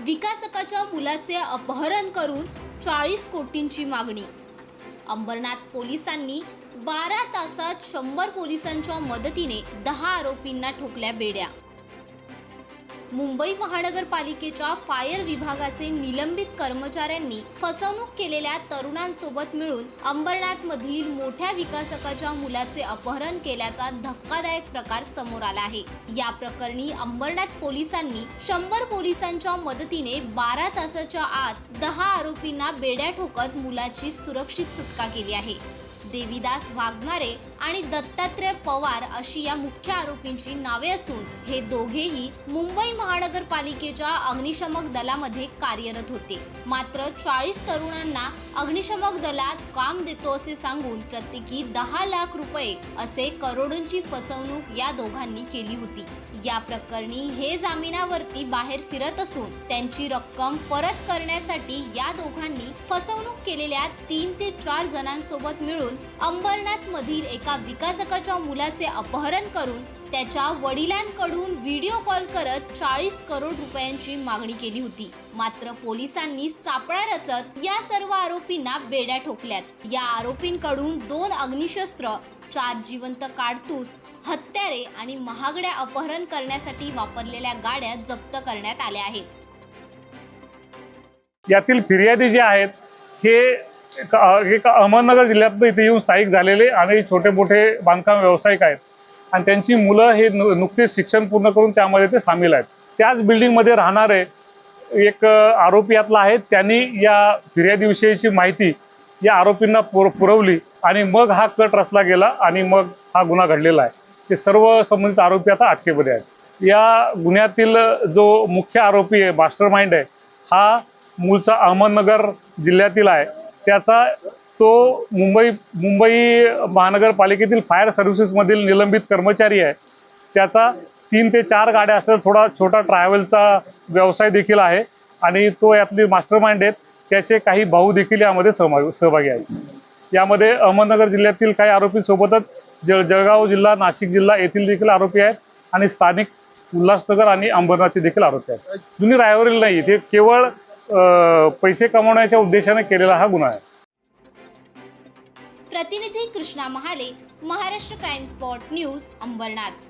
विकासकाच्या मुलाचे अपहरण करून चाळीस कोटींची मागणी. अंबरनाथ पोलिसांनी बारा तासात शंभर पोलिसांच्या मदतीने दहा आरोपींना ठोकल्या बेड्या. मुंबई महानगरपालिकेच्या फायर विभागाचे निलंबित कर्मचाऱ्यांनी फसवणूक केलेल्या तरुणांसोबत मिळून अंबरनाथमधील मोठ्या विकासकाच्या मुलाचे अपहरण केल्याचा धक्कादायक प्रकार समोर आला आहे. या प्रकरणी अंबरनाथ पोलिसांनी शंभर पोलिसांच्या मदतीने बारा तासाच्या आत दहा आरोपींना बेड्या ठोकत मुलाची सुरक्षित सुटका केली आहे. देवीदास वाघमारे आणि दत्तात्रय पवार अशी या मुख्य आरोपींची नावे असून हे दोघेही मुंबई महानगरपालिकेच्या अग्निशमक दलामध्ये कार्यरत होते. मात्र चाळीस तरुणांना अग्निशमक दलात काम देतो असे सांगून प्रत्येकी दहा लाख रुपये असे करोडोंची फसवणूक या दोघांनी केली होती. या प्रकरणी हे जामिनावरती बाहेर फिरत असून त्यांची रक्कम परत करण्यासाठी या दोघांनी फसवणूक केलेल्या तीन ते चार जणांसोबत मिळून अंबरनाथ मधील एका विकासकाच्या मुलाचे अपहरण करून त्याच्या वडिलांकडून व्हिडिओ कॉल करत चाळीस करोड रुपयांची मागणी केली होती. मात्र पोलिसांनी सापळा रचत या सर्व आरोपींना बेड्या ठोकल्यात. या आरोपींकडून दोन अग्निशस्त्र चार जिवंत काडतूस हत्यारे आणि महागड्या अपहरण करण्यासाठी वापरलेल्या गाड्या जप्त करण्यात आल्या आहेत. यातील फिर्यादी जे आहेत हे एक अहमदनगर जिल्ह्यात इथे येऊन स्थायिक झालेले आणि छोटे मोठे बांधकाम व्यावसायिक आहेत. आणि त्यांची मुलं हे नु- नुकतेच शिक्षण पूर्ण करून त्यामध्ये ते सामील आहेत. त्याच बिल्डिंगमध्ये राहणारे एक आरोपी यातला आहे. त्यांनी या फिर्यादीविषयीची माहिती या आरोपींना पुर पुरवली आणि मग हा कट रचला गेला आणि मग हा गुन्हा घडलेला आहे. ते सर्व संबंधित आरोपी आता अटकेमध्ये आहेत. या गुन्ह्यातील जो मुख्य आरोपी आहे मास्टर माइंड आहे हा मूळचा अहमदनगर जिल्ह्यातील आहे. त्याचा तो मुंबई मुंबई महानगरपालिकेतील फायर सर्व्हिसेसमधील निलंबित कर्मचारी आहे. त्याचा तीन ते चार गाड्या असलेला थोडा छोटा ट्रॅव्हलचा व्यवसाय देखील आहे. आणि तो यातली मास्टर माइंड आहेत. त्याचे काही भाऊ देखील यामध्ये सहभागी सहभागी आहेत. यामध्ये अहमदनगर जिल्ह्यातील काही आरोपींसोबतच जळ जळगाव जिल्हा नाशिक जिल्हा येथील देखील आरोपी आहेत. आणि स्थानिक उल्हासनगर आणि अंबरनाथचे देखील आरोपी आहेत. जुनी रायवरील नाही ते केवळ पैसे कमवण्याच्या उद्देशाने केलेला हा गुन्हा आहे. प्रतिनिधी Krishna Mahale Maharashtra crime spot news Ambernath.